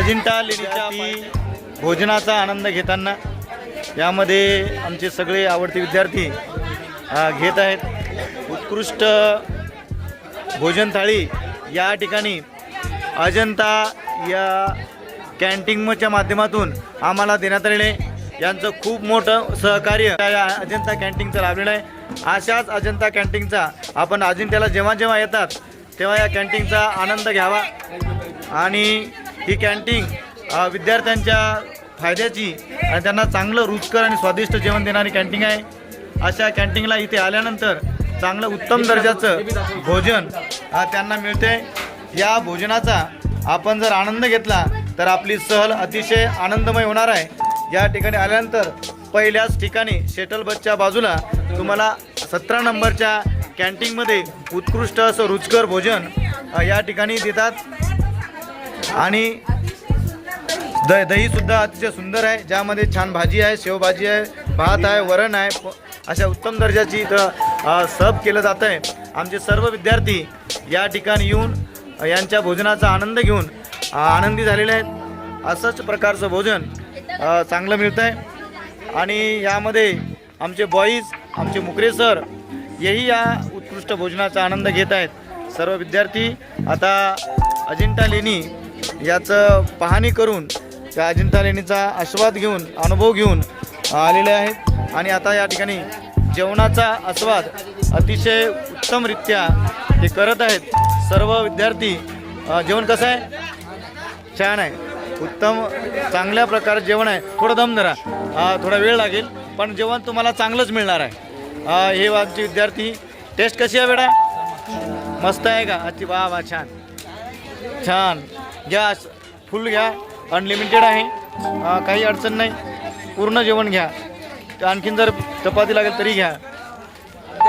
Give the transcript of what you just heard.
अजिंठा लेणीच्या ती भोजनाचा आनंद घेताना यामध्ये आमचे सगळे आवडते विद्यार्थी घेत आहेत. उत्कृष्ट भोजन थाळी या ठिकाणी अजंता या कॅन्टीनच्या माध्यमातून आम्हाला देण्यात आलेले यांचं खूप मोठं सहकार्य या अजंता कॅन्टीनचं लाभलेलं आहे. अशाच अजंता कॅन्टीनचा आपण अजिंठ्याला जेव्हा जेव्हा येतात तेव्हा या कॅन्टीनचा आनंद घ्यावा. आणि ही कॅन्टीन विद्यार्थ्यांच्या फायद्याची आणि त्यांना चांगलं रुचकर आणि स्वादिष्ट जेवण देणारी कॅन्टीन आहे. अशा कॅन्टीनला इथे आल्यानंतर चांगलं उत्तम दर्जाचं भोजन त्यांना मिळते. या भोजनाचा आपण जर आनंद घेतला तर आपली सहल अतिशय आनंदमय होणार आहे. या ठिकाणी आल्यानंतर पहिल्याच ठिकाणी शेटल बसच्या बाजूला तुम्हाला सतरा नंबरच्या कॅन्टीनमध्ये उत्कृष्ट असं रुचकर भोजन या ठिकाणी देतात. आणि द दहीसुद्धा अतिशय सुंदर आहे ज्यामध्ये छान भाजी आहे शेवभाजी आहे भात आहे वरण आहे. प- अशा उत्तम दर्जाची इथं सर्व केलं जातं आहे. आमचे सर्व विद्यार्थी या ठिकाणी येऊन यांच्या भोजनाचा आनंद घेऊन आनंदी झालेले आहेत. असंच प्रकारचं भोजन चांगलं मिळतं आहे आणि यामध्ये आमचे बॉईज आमचे मुकरे सर हेही या उत्कृष्ट भोजनाचा आनंद घेत आहेत. सर्व विद्यार्थी आता अजिंठा लेणी याचं पाहणी करून त्या अजिंठा लेणीचा आस्वाद घेऊन अनुभव घेऊन आलेले आहेत. आणि आता या ठिकाणी जेवणाचा आस्वाद अतिशय उत्तमरित्या ते करत आहेत. सर्व विद्यार्थी जेवण कसं आहे? छान आहे. उत्तम चांगल्या प्रकारे जेवण आहे. थोडं दम धरा. थोडा वेळ लागेल पण जेवण तुम्हाला चांगलंच मिळणार आहे. हे आमचे विद्यार्थी टेस्ट कशी आहे बेटा? मस्त आहे का? अच्छी वा वा छान. छान. घ्या फुल घ्या अनलिमिटेड आहे. काही अडचण नाही. पूर्ण जेवण घ्या. आणखीन जर चपाती लागेल तरी घ्या.